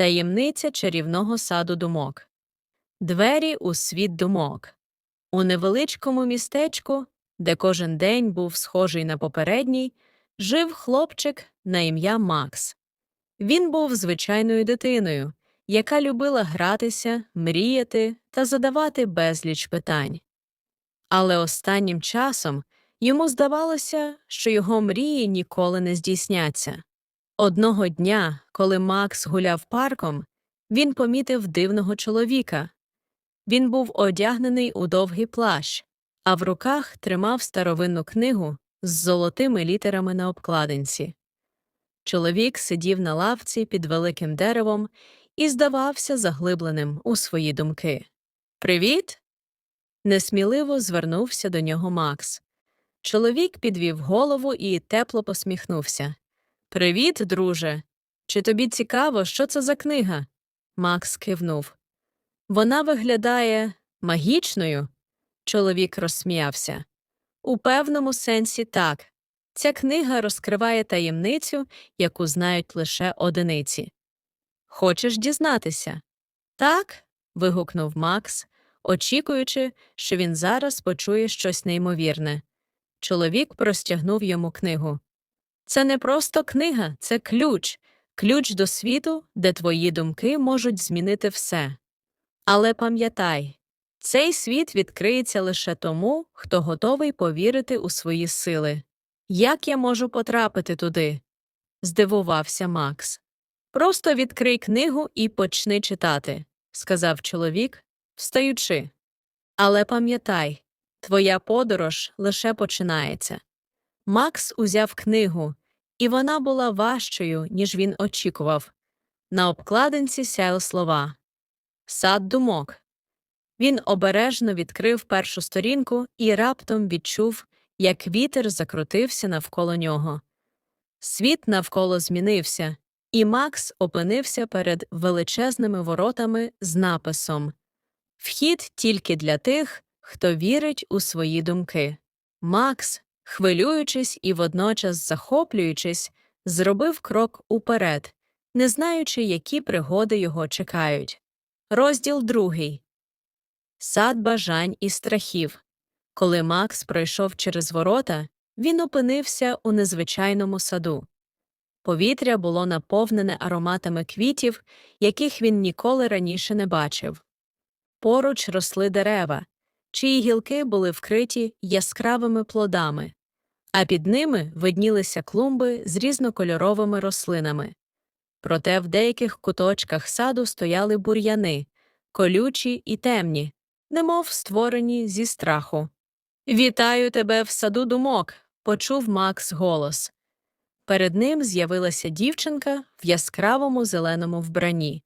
Таємниця чарівного саду думок. Двері у світ думок. У невеличкому містечку, де кожен день був схожий на попередній, жив хлопчик на ім'я Макс. Він був звичайною дитиною, яка любила гратися, мріяти та задавати безліч питань. Але останнім часом йому здавалося, що його мрії ніколи не здійсняться. Одного дня, коли Макс гуляв парком, він помітив дивного чоловіка. Він був одягнений у довгий плащ, а в руках тримав старовинну книгу з золотими літерами на обкладинці. Чоловік сидів на лавці під великим деревом і здавався заглибленим у свої думки. Привіт. Несміливо звернувся до нього Макс. Чоловік підвів голову і тепло посміхнувся. Привіт, друже. Чи тобі цікаво, що це за книга? Макс кивнув. Вона виглядає магічною. Чоловік розсміявся. У певному сенсі так. Ця книга розкриває таємницю, яку знають лише одиниці. Хочеш дізнатися? Так. вигукнув Макс, очікуючи, що він зараз почує щось неймовірне. Чоловік простягнув йому книгу. Це не просто книга, це ключ, ключ до світу, де твої думки можуть змінити все. Але пам'ятай, цей світ відкриється лише тому, хто готовий повірити у свої сили. Як я можу потрапити туди? здивувався Макс. Просто відкрий книгу і почни читати, сказав чоловік, встаючи. Але пам'ятай, твоя подорож лише починається. Макс узяв книгу, і вона була важчою, ніж він очікував. На обкладинці сяяли слова Сад думок. Він обережно відкрив першу сторінку і раптом відчув, як вітер закрутився навколо нього. Світ навколо змінився, і Макс опинився перед величезними воротами з написом Вхід тільки для тих, хто вірить у свої думки. Макс, хвилюючись і водночас захоплюючись, зробив крок уперед, не знаючи, які пригоди його чекають. Розділ другий Сад бажань і страхів. Коли Макс пройшов через ворота, він опинився у незвичайному саду. Повітря було наповнене ароматами квітів, яких він ніколи раніше не бачив. Поруч росли дерева, чиї гілки були вкриті яскравими плодами, а під ними виднілися клумби з різнокольоровими рослинами. Проте в деяких куточках саду стояли бур'яни, колючі і темні, немов створені зі страху. Вітаю тебе в саду думок, почув Макс голос. Перед ним з'явилася дівчинка в яскравому зеленому вбранні.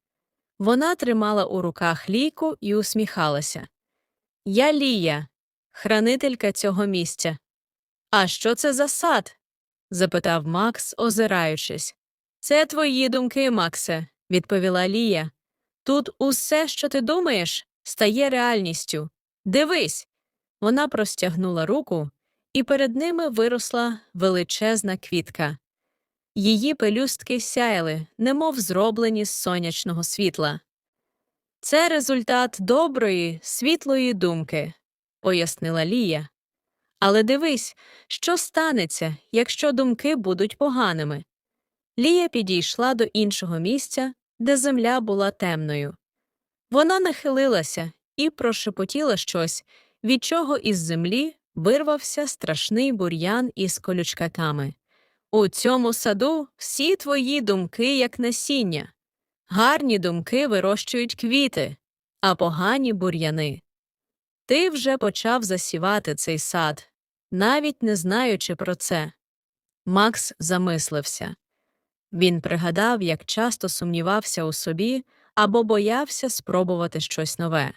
Вона тримала у руках лійку і усміхалася. Я Лія, хранителька цього місця. А що це за сад? запитав Макс, озираючись. Це твої думки, Максе, відповіла Лія. Тут усе, що ти думаєш, стає реальністю. Дивись. Вона простягнула руку, і перед ними виросла величезна квітка. Її пелюстки сяяли, немов зроблені з сонячного світла. Це результат доброї, світлої думки, пояснила Лія. Але дивись, що станеться, якщо думки будуть поганими. Лія підійшла до іншого місця, де земля була темною. Вона нахилилася і прошепотіла щось, від чого із землі вирвався страшний бур'ян із колючкаками. У цьому саду всі твої думки, як насіння. Гарні думки вирощують квіти, а погані бур'яни. Ти вже почав засівати цей сад, навіть не знаючи про це. Макс замислився. Він пригадав, як часто сумнівався у собі або боявся спробувати щось нове.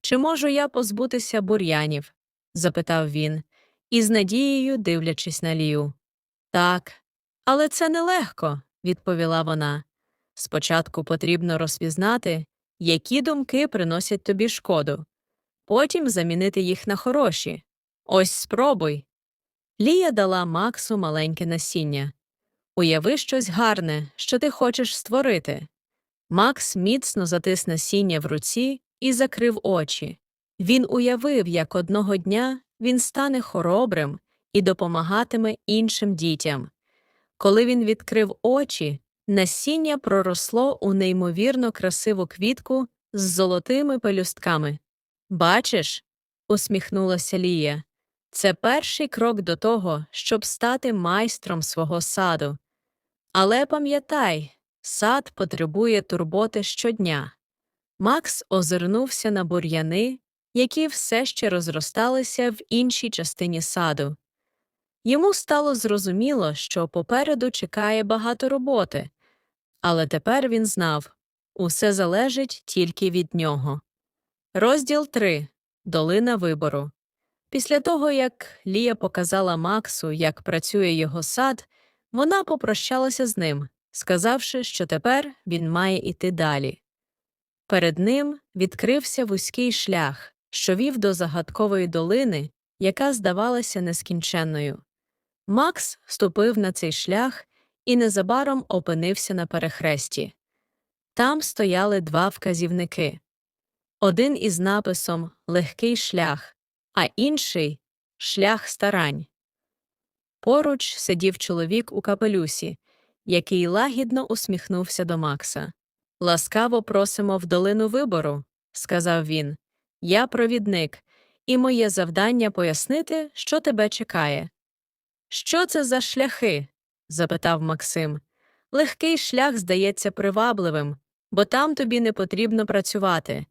Чи можу я позбутися бур'янів? запитав він, із надією дивлячись на Лію. Так, але це нелегко, відповіла вона. Спочатку потрібно розпізнати, які думки приносять тобі шкоду, потім замінити їх на хороші. Ось спробуй. Лія дала Максу маленьке насіння. Уяви щось гарне, що ти хочеш створити. Макс міцно затис насіння в руці і закрив очі. Він уявив, як одного дня він стане хоробрим і допомагатиме іншим дітям. Коли він відкрив очі, насіння проросло у неймовірно красиву квітку з золотими пелюстками. Бачиш, усміхнулася Лія. Це перший крок до того, щоб стати майстром свого саду. Але пам'ятай, сад потребує турботи щодня. Макс озирнувся на бур'яни, які все ще розросталися в іншій частині саду. Йому стало зрозуміло, що попереду чекає багато роботи, але тепер він знав усе залежить тільки від нього. Розділ 3. Долина вибору. Після того, як Лія показала Максу, як працює його сад, вона попрощалася з ним, сказавши, що тепер він має іти далі. Перед ним відкрився вузький шлях, що вів до загадкової долини, яка здавалася нескінченною. Макс ступив на цей шлях і незабаром опинився на перехресті. Там стояли два вказівники один із написом Легкий шлях, а інший шлях старань. Поруч сидів чоловік у капелюсі, який лагідно усміхнувся до Макса. Ласкаво просимо в долину вибору, сказав він. Я провідник, і моє завдання пояснити, що тебе чекає. Що це за шляхи? запитав Максим. Легкий шлях здається привабливим, бо там тобі не потрібно працювати.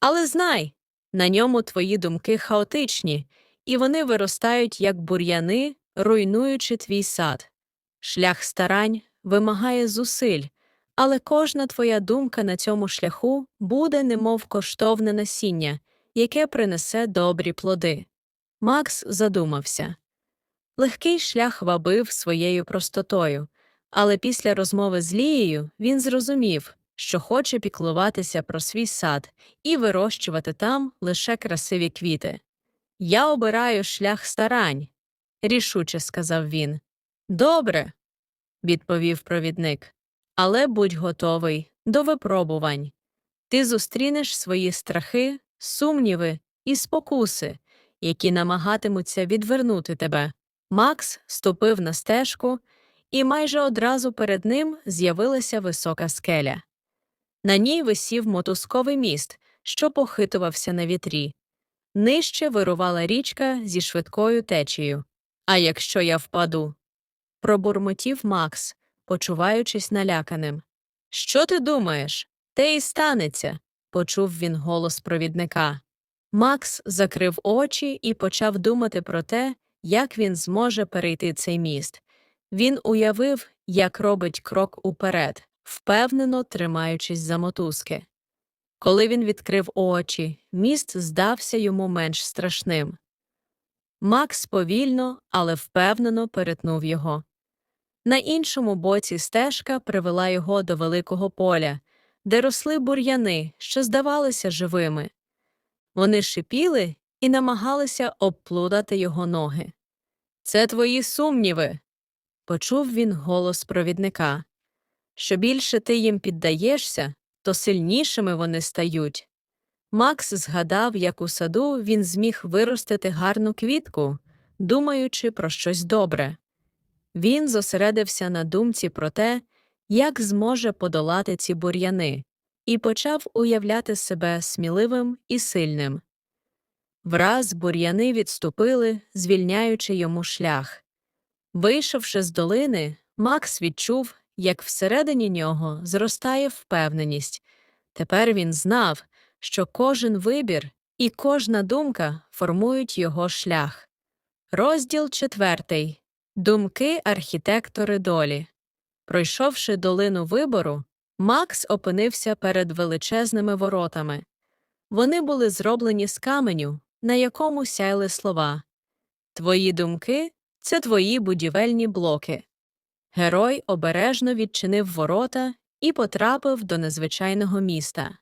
Але знай, на ньому твої думки хаотичні, і вони виростають як бур'яни, руйнуючи твій сад. Шлях старань вимагає зусиль, але кожна твоя думка на цьому шляху буде немов коштовне насіння, яке принесе добрі плоди. Макс задумався. Легкий шлях вабив своєю простотою, але після розмови з Лією він зрозумів, що хоче піклуватися про свій сад і вирощувати там лише красиві квіти. Я обираю шлях старань, рішуче сказав він. Добре, відповів провідник, але будь готовий до випробувань. Ти зустрінеш свої страхи, сумніви і спокуси, які намагатимуться відвернути тебе. Макс ступив на стежку, і майже одразу перед ним з'явилася висока скеля. На ній висів мотузковий міст, що похитувався на вітрі. Нижче вирувала річка зі швидкою течією. А якщо я впаду? пробурмотів Макс, почуваючись наляканим. Що ти думаєш? Те й станеться, почув він голос провідника. Макс закрив очі і почав думати про те, як він зможе перейти цей міст. Він уявив, як робить крок уперед, впевнено тримаючись за мотузки. Коли він відкрив очі, міст здався йому менш страшним. Макс повільно, але впевнено перетнув його. На іншому боці стежка привела його до великого поля, де росли бур'яни, що здавалися живими. Вони шипіли і намагалися обплутати його ноги. Це твої сумніви, почув він голос провідника. Що більше ти їм піддаєшся, то сильнішими вони стають. Макс згадав, як у саду він зміг виростити гарну квітку, думаючи про щось добре. Він зосередився на думці про те, як зможе подолати ці бур'яни, і почав уявляти себе сміливим і сильним. Враз бур'яни відступили, звільняючи йому шлях. Вийшовши з долини, Макс відчув, як всередині нього зростає впевненість. Тепер він знав, що кожен вибір і кожна думка формують його шлях. Розділ четвертий. Думки архітектори долі. Пройшовши долину вибору, Макс опинився перед величезними воротами. Вони були зроблені з каменю, на якому сяйли слова Твої думки це твої будівельні блоки. Герой обережно відчинив ворота і потрапив до незвичайного міста.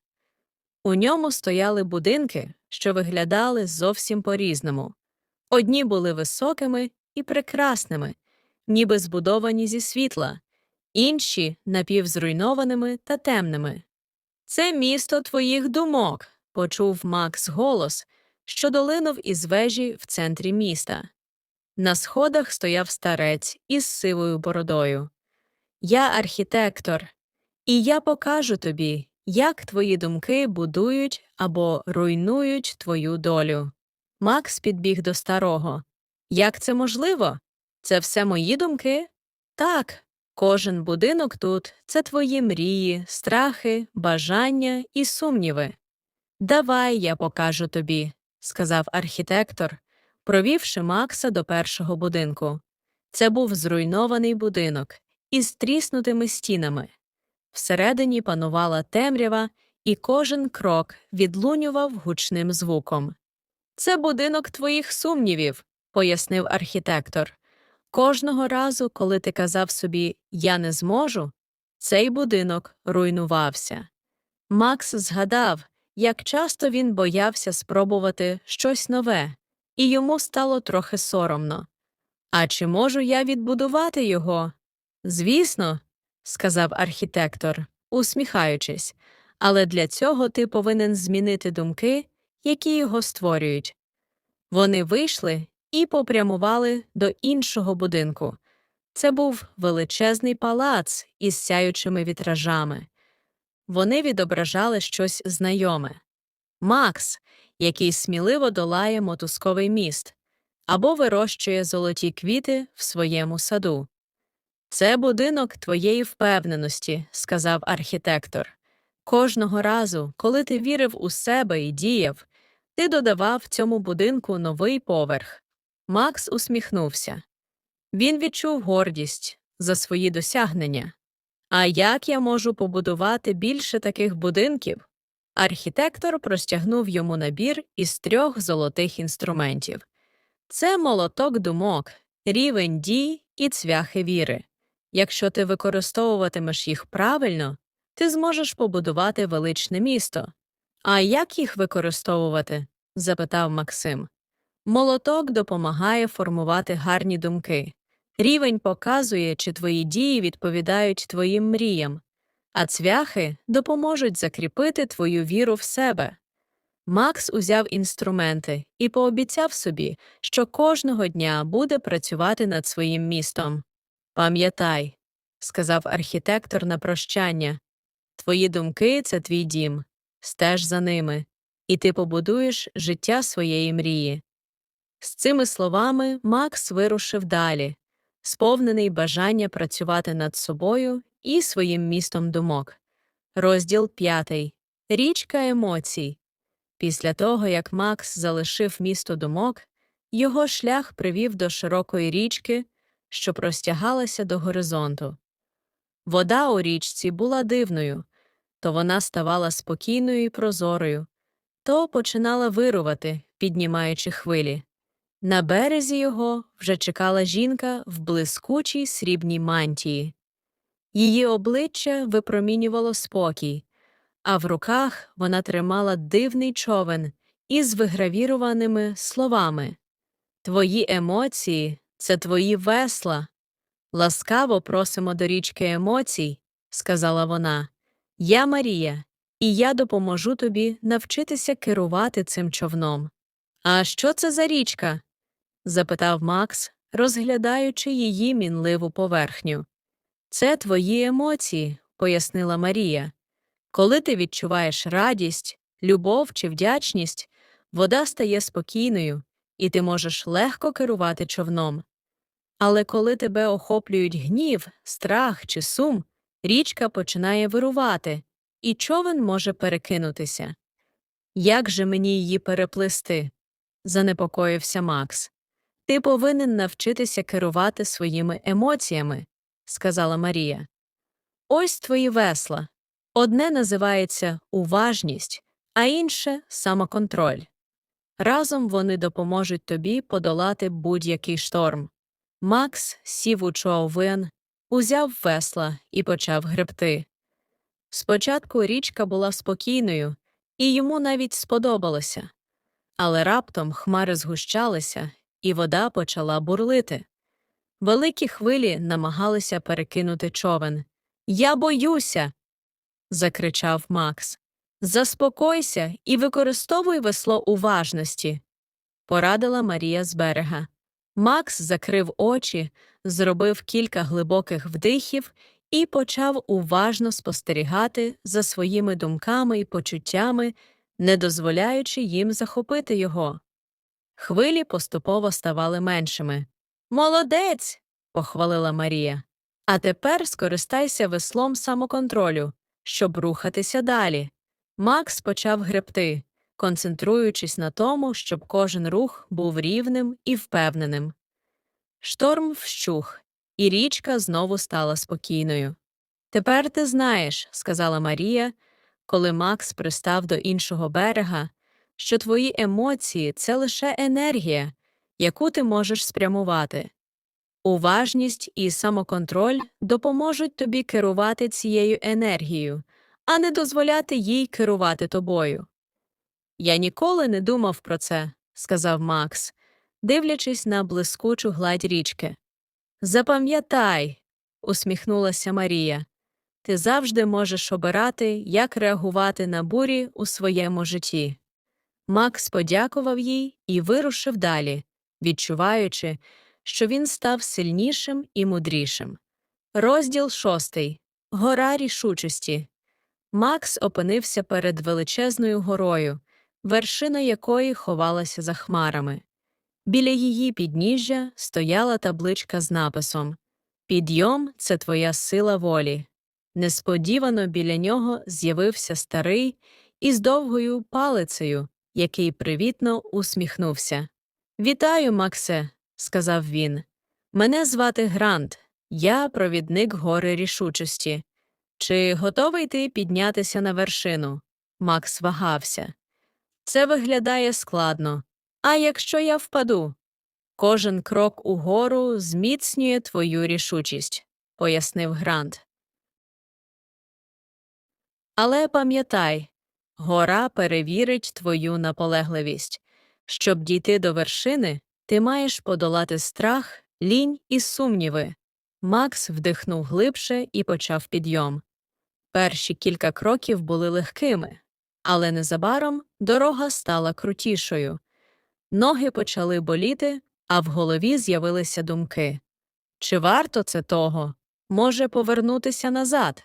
У ньому стояли будинки, що виглядали зовсім по різному. Одні були високими і прекрасними, ніби збудовані зі світла, інші напівзруйнованими та темними, Це місто твоїх думок, почув Макс голос, що долинув із вежі в центрі міста. На сходах стояв старець із сивою бородою. Я архітектор, і я покажу тобі, як твої думки будують або руйнують твою долю. Макс підбіг до старого. Як це можливо? Це все мої думки? Так, кожен будинок тут це твої мрії, страхи, бажання і сумніви. Давай я покажу тобі, сказав архітектор, провівши Макса до першого будинку. Це був зруйнований будинок із тріснутими стінами. Всередині панувала темрява, і кожен крок відлунював гучним звуком. Це будинок твоїх сумнівів, пояснив архітектор. Кожного разу, коли ти казав собі Я не зможу, цей будинок руйнувався. Макс згадав, як часто він боявся спробувати щось нове, і йому стало трохи соромно. А чи можу я відбудувати його? Звісно, сказав архітектор, усміхаючись, але для цього ти повинен змінити думки, які його створюють. Вони вийшли і попрямували до іншого будинку. Це був величезний палац із сяючими вітражами. Вони відображали щось знайоме Макс, який сміливо долає мотузковий міст або вирощує золоті квіти в своєму саду. Це будинок твоєї впевненості, сказав архітектор. Кожного разу, коли ти вірив у себе і діяв, ти додавав цьому будинку новий поверх. Макс усміхнувся. Він відчув гордість за свої досягнення. А як я можу побудувати більше таких будинків? Архітектор простягнув йому набір із трьох золотих інструментів це молоток думок, рівень дій і цвяхи віри. Якщо ти використовуватимеш їх правильно, ти зможеш побудувати величне місто. А як їх використовувати? запитав Максим. Молоток допомагає формувати гарні думки. Рівень показує, чи твої дії відповідають твоїм мріям, а цвяхи допоможуть закріпити твою віру в себе. Макс узяв інструменти і пообіцяв собі, що кожного дня буде працювати над своїм містом. Пам'ятай, сказав архітектор на прощання, твої думки це твій дім, стеж за ними, і ти побудуєш життя своєї мрії. З цими словами Макс вирушив далі, сповнений бажання працювати над собою і своїм містом думок. Розділ п'ятий Річка емоцій. Після того, як Макс залишив місто думок, його шлях привів до широкої річки, що простягалася до горизонту. Вода у річці була дивною, то вона ставала спокійною і прозорою, то починала вирувати, піднімаючи хвилі. На березі його вже чекала жінка в блискучій срібній мантії. Її обличчя випромінювало спокій, а в руках вона тримала дивний човен із вигравіруваними словами Твої емоції це твої весла. Ласкаво просимо до річки емоцій, сказала вона. Я Марія, і я допоможу тобі навчитися керувати цим човном. А що це за річка? запитав Макс, розглядаючи її мінливу поверхню. Це твої емоції, пояснила Марія. Коли ти відчуваєш радість, любов чи вдячність, вода стає спокійною, і ти можеш легко керувати човном. Але коли тебе охоплюють гнів, страх чи сум, річка починає вирувати, і човен може перекинутися. Як же мені її переплисти? занепокоївся Макс. Ти повинен навчитися керувати своїми емоціями, сказала Марія. Ось твої весла. Одне називається уважність, а інше самоконтроль. Разом вони допоможуть тобі подолати будь-який шторм. Макс сів у човен, узяв весла і почав гребти. Спочатку річка була спокійною, і йому навіть сподобалося. Але раптом хмари згущалися, і вода почала бурлити. Великі хвилі намагалися перекинути човен. Я боюся. закричав Макс. Заспокойся і використовуй весло уважності, порадила Марія з берега. Макс закрив очі, зробив кілька глибоких вдихів і почав уважно спостерігати за своїми думками і почуттями, не дозволяючи їм захопити його. Хвилі поступово ставали меншими. Молодець. похвалила Марія. А тепер скористайся веслом самоконтролю, щоб рухатися далі. Макс почав гребти, концентруючись на тому, щоб кожен рух був рівним і впевненим. Шторм вщух, і річка знову стала спокійною. Тепер ти знаєш, сказала Марія, коли Макс пристав до іншого берега, що твої емоції це лише енергія, яку ти можеш спрямувати. Уважність і самоконтроль допоможуть тобі керувати цією енергією, а не дозволяти їй керувати тобою. Я ніколи не думав про це, сказав Макс, дивлячись на блискучу гладь річки. Запам'ятай, усміхнулася Марія. Ти завжди можеш обирати, як реагувати на бурі у своєму житті. Макс подякував їй і вирушив далі, відчуваючи, що він став сильнішим і мудрішим. Розділ шостий. Гора рішучості. Макс опинився перед величезною горою, вершина якої ховалася за хмарами. Біля її підніжжя стояла табличка з написом Підйом це твоя сила волі. Несподівано біля нього з'явився старий із довгою палицею, який привітно усміхнувся. Вітаю, Максе, сказав він. Мене звати Грант, я провідник гори рішучості. Чи готовий ти піднятися на вершину? Макс вагався. Це виглядає складно. А якщо я впаду? Кожен крок угору зміцнює твою рішучість, пояснив Грант. Але пам'ятай, гора перевірить твою наполегливість. Щоб дійти до вершини, ти маєш подолати страх, лінь і сумніви. Макс вдихнув глибше і почав підйом. Перші кілька кроків були легкими, але незабаром дорога стала крутішою. Ноги почали боліти, а в голові з'явилися думки чи варто це того? Може повернутися назад?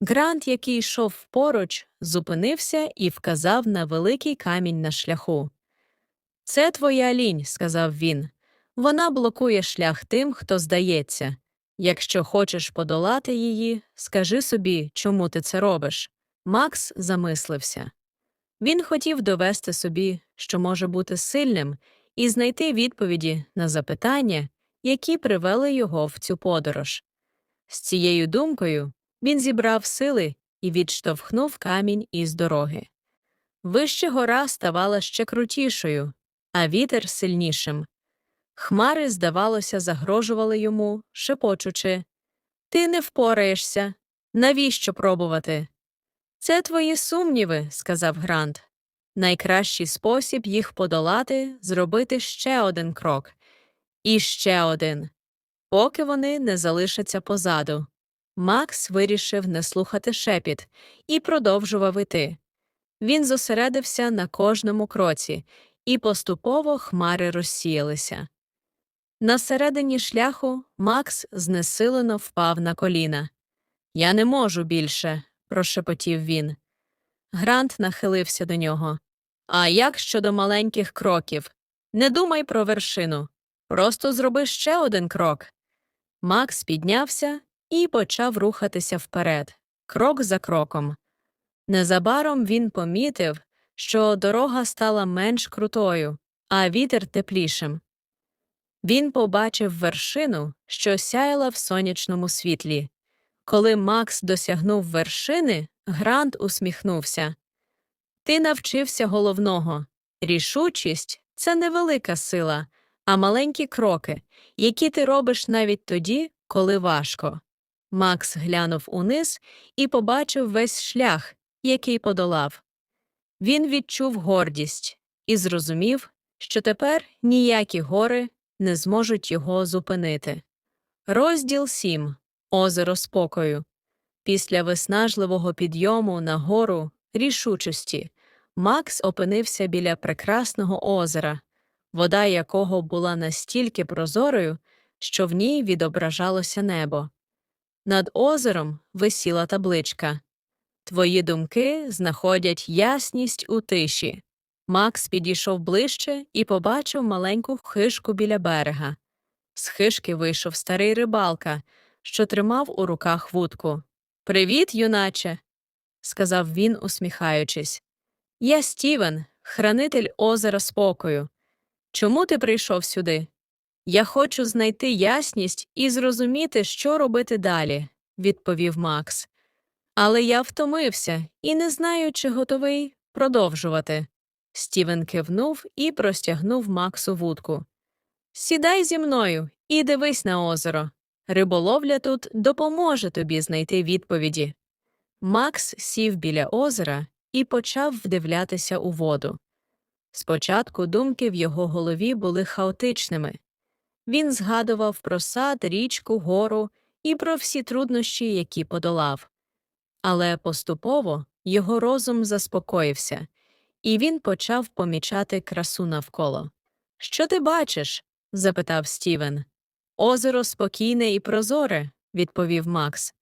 Грант, який йшов поруч, зупинився і вказав на великий камінь на шляху. Це твоя лінь, сказав він. Вона блокує шлях тим, хто здається. Якщо хочеш подолати її, скажи собі, чому ти це робиш. Макс замислився. Він хотів довести собі, що може бути сильним, і знайти відповіді на запитання, які привели його в цю подорож. З цією думкою він зібрав сили і відштовхнув камінь із дороги. Вище гора ставала ще крутішою, а вітер сильнішим. Хмари, здавалося, загрожували йому, шепочучи Ти не впораєшся. Навіщо пробувати? Це твої сумніви, сказав Грант. Найкращий спосіб їх подолати зробити ще один крок. І ще один. Поки вони не залишаться позаду. Макс вирішив не слухати шепіт і продовжував іти. Він зосередився на кожному кроці, і поступово хмари розсіялися. На середині шляху Макс знесилено впав на коліна. Я не можу більше, прошепотів він. Грант нахилився до нього. А як щодо маленьких кроків? Не думай про вершину. Просто зроби ще один крок. Макс піднявся і почав рухатися вперед, крок за кроком. Незабаром він помітив, що дорога стала менш крутою, а вітер теплішим. Він побачив вершину, що сяяла в сонячному світлі. Коли Макс досягнув вершини, Грант усміхнувся. Ти навчився головного. Рішучість це невелика сила, а маленькі кроки, які ти робиш навіть тоді, коли важко. Макс глянув униз і побачив весь шлях, який подолав. Він відчув гордість і зрозумів, що тепер ніякі гори не зможуть його зупинити. Розділ 7. Озеро спокою. Після виснажливого підйому на гору рішучості, Макс опинився біля прекрасного озера, вода якого була настільки прозорою, що в ній відображалося небо. Над озером висіла табличка Твої думки знаходять ясність у тиші. Макс підійшов ближче і побачив маленьку хишку біля берега. З хишки вийшов старий рибалка, що тримав у руках вудку. Привіт, юначе, сказав він, усміхаючись. Я Стівен, хранитель озера спокою. Чому ти прийшов сюди? Я хочу знайти ясність і зрозуміти, що робити далі, відповів Макс. Але я втомився і не знаю, чи готовий продовжувати. Стівен кивнув і простягнув Максу вудку. Сідай зі мною і дивись на озеро. Риболовля тут допоможе тобі знайти відповіді. Макс сів біля озера і почав вдивлятися у воду. Спочатку думки в його голові були хаотичними. Він згадував про сад, річку, гору і про всі труднощі, які подолав. Але поступово його розум заспокоївся, і він почав помічати красу навколо. Що ти бачиш? запитав Стівен. Озеро спокійне і прозоре, відповів Макс.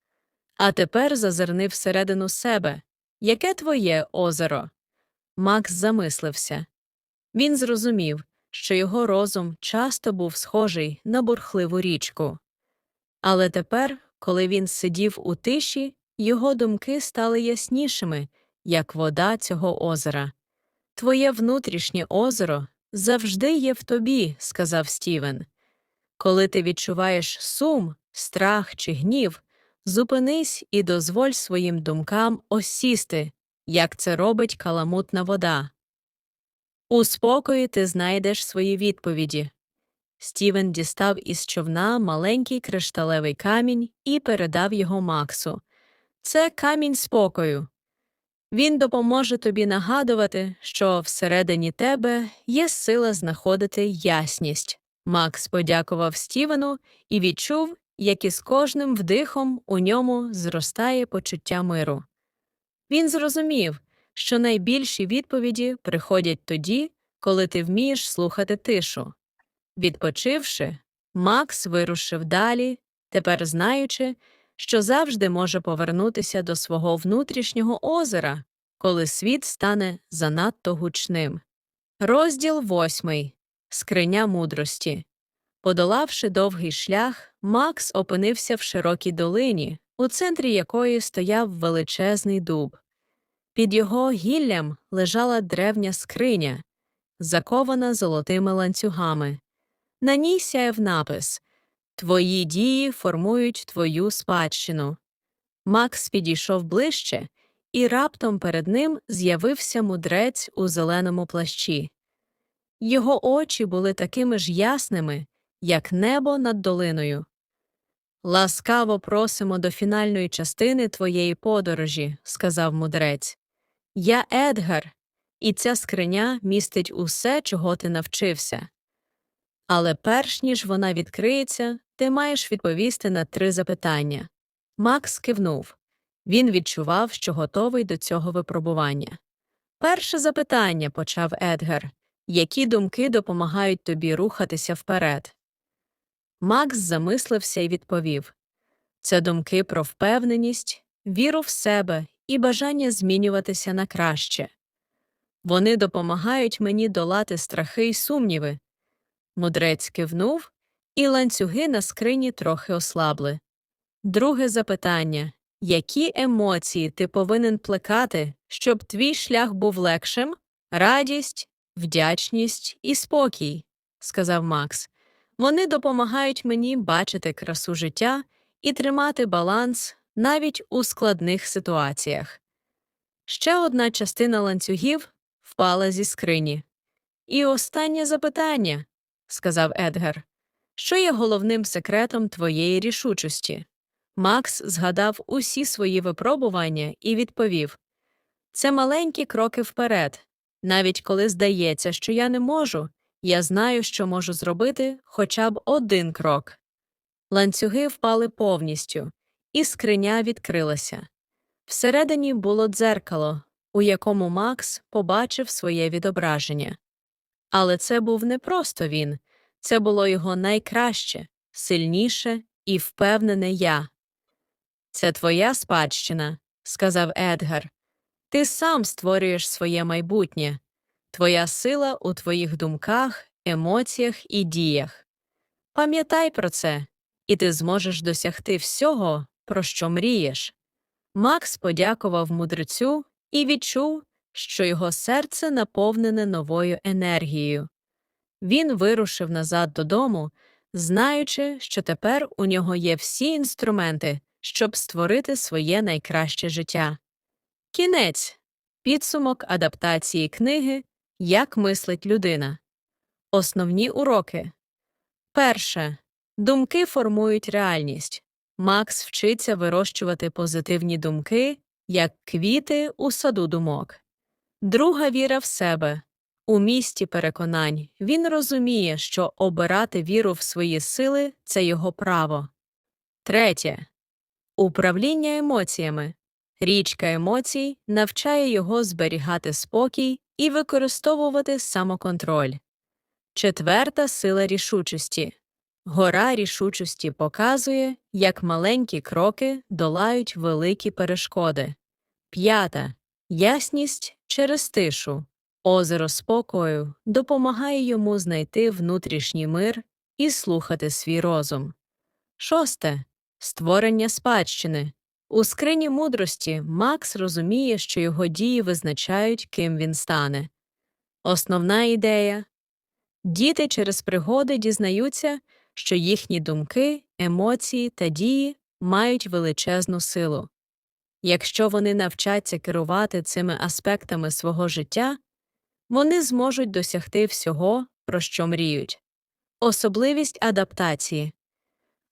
А тепер зазирни всередину себе. Яке твоє озеро? Макс замислився. Він зрозумів, що його розум часто був схожий на бурхливу річку. Але тепер, коли він сидів у тиші, його думки стали яснішими, як вода цього озера. Твоє внутрішнє озеро завжди є в тобі, сказав Стівен. Коли ти відчуваєш сум, страх чи гнів, зупинись і дозволь своїм думкам осісти, як це робить каламутна вода. У спокої ти знайдеш свої відповіді. Стівен дістав із човна маленький кришталевий камінь і передав його Максу. Це камінь спокою. Він допоможе тобі нагадувати, що всередині тебе є сила знаходити ясність. Макс подякував Стівену і відчув, як із кожним вдихом у ньому зростає почуття миру. Він зрозумів, що найбільші відповіді приходять тоді, коли ти вмієш слухати тишу. Відпочивши, Макс вирушив далі, тепер знаючи, що завжди може повернутися до свого внутрішнього озера, коли світ стане занадто гучним. Розділ восьмий Скриня мудрості. Подолавши довгий шлях, Макс опинився в широкій долині, у центрі якої стояв величезний дуб. Під його гіллям лежала древня скриня, закована золотими ланцюгами. На ній сяяв напис Твої дії формують твою спадщину. Макс підійшов ближче, і раптом перед ним з'явився мудрець у зеленому плащі. Його очі були такими ж ясними, як небо над долиною. Ласкаво просимо до фінальної частини твоєї подорожі, сказав мудрець. Я Едгар, і ця скриня містить усе, чого ти навчився. Але перш ніж вона відкриється, ти маєш відповісти на три запитання. Макс кивнув. Він відчував, що готовий до цього випробування. Перше запитання, почав Едгар які думки допомагають тобі рухатися вперед. Макс замислився і відповів це думки про впевненість, віру в себе і бажання змінюватися на краще. Вони допомагають мені долати страхи й сумніви. Мудрець кивнув, і ланцюги на скрині трохи ослабли. Друге запитання які емоції ти повинен плекати, щоб твій шлях був легшим? Радість, вдячність і спокій, сказав Макс. Вони допомагають мені бачити красу життя і тримати баланс навіть у складних ситуаціях. Ще одна частина ланцюгів впала зі скрині. І останнє запитання, сказав Едгар, що є головним секретом твоєї рішучості? Макс згадав усі свої випробування і відповів це маленькі кроки вперед. Навіть коли здається, що я не можу, я знаю, що можу зробити хоча б один крок. Ланцюги впали повністю, і скриня відкрилася. Всередині було дзеркало, у якому Макс побачив своє відображення. Але це був не просто він, це було його найкраще, сильніше і впевнене я. Це твоя спадщина, сказав Едгар. Ти сам створюєш своє майбутнє, твоя сила у твоїх думках, емоціях і діях. Пам'ятай про це, і ти зможеш досягти всього, про що мрієш. Макс подякував мудрецю і відчув, що його серце наповнене новою енергією. Він вирушив назад додому, знаючи, що тепер у нього є всі інструменти, щоб створити своє найкраще життя. Кінець підсумок адаптації книги Як мислить людина. Основні уроки. Перше. Думки формують реальність. Макс вчиться вирощувати позитивні думки, як квіти у саду думок. Друга віра в себе. У місті переконань він розуміє, що обирати віру в свої сили це його право. Третє. Управління емоціями. Річка емоцій навчає його зберігати спокій і використовувати самоконтроль. Четверта сила рішучості. Гора рішучості показує, як маленькі кроки долають великі перешкоди. П'ята. Ясність через тишу. Озеро спокою допомагає йому знайти внутрішній мир і слухати свій розум. Шосте. Створення спадщини. У скрині мудрості Макс розуміє, що його дії визначають, ким він стане. Основна ідея діти через пригоди дізнаються, що їхні думки, емоції та дії мають величезну силу. Якщо вони навчаться керувати цими аспектами свого життя, вони зможуть досягти всього, про що мріють. Особливість адаптації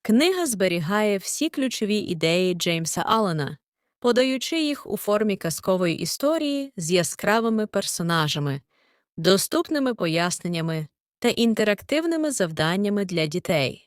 книга зберігає всі ключові ідеї Джеймса Аллена, подаючи їх у формі казкової історії з яскравими персонажами, доступними поясненнями та інтерактивними завданнями для дітей.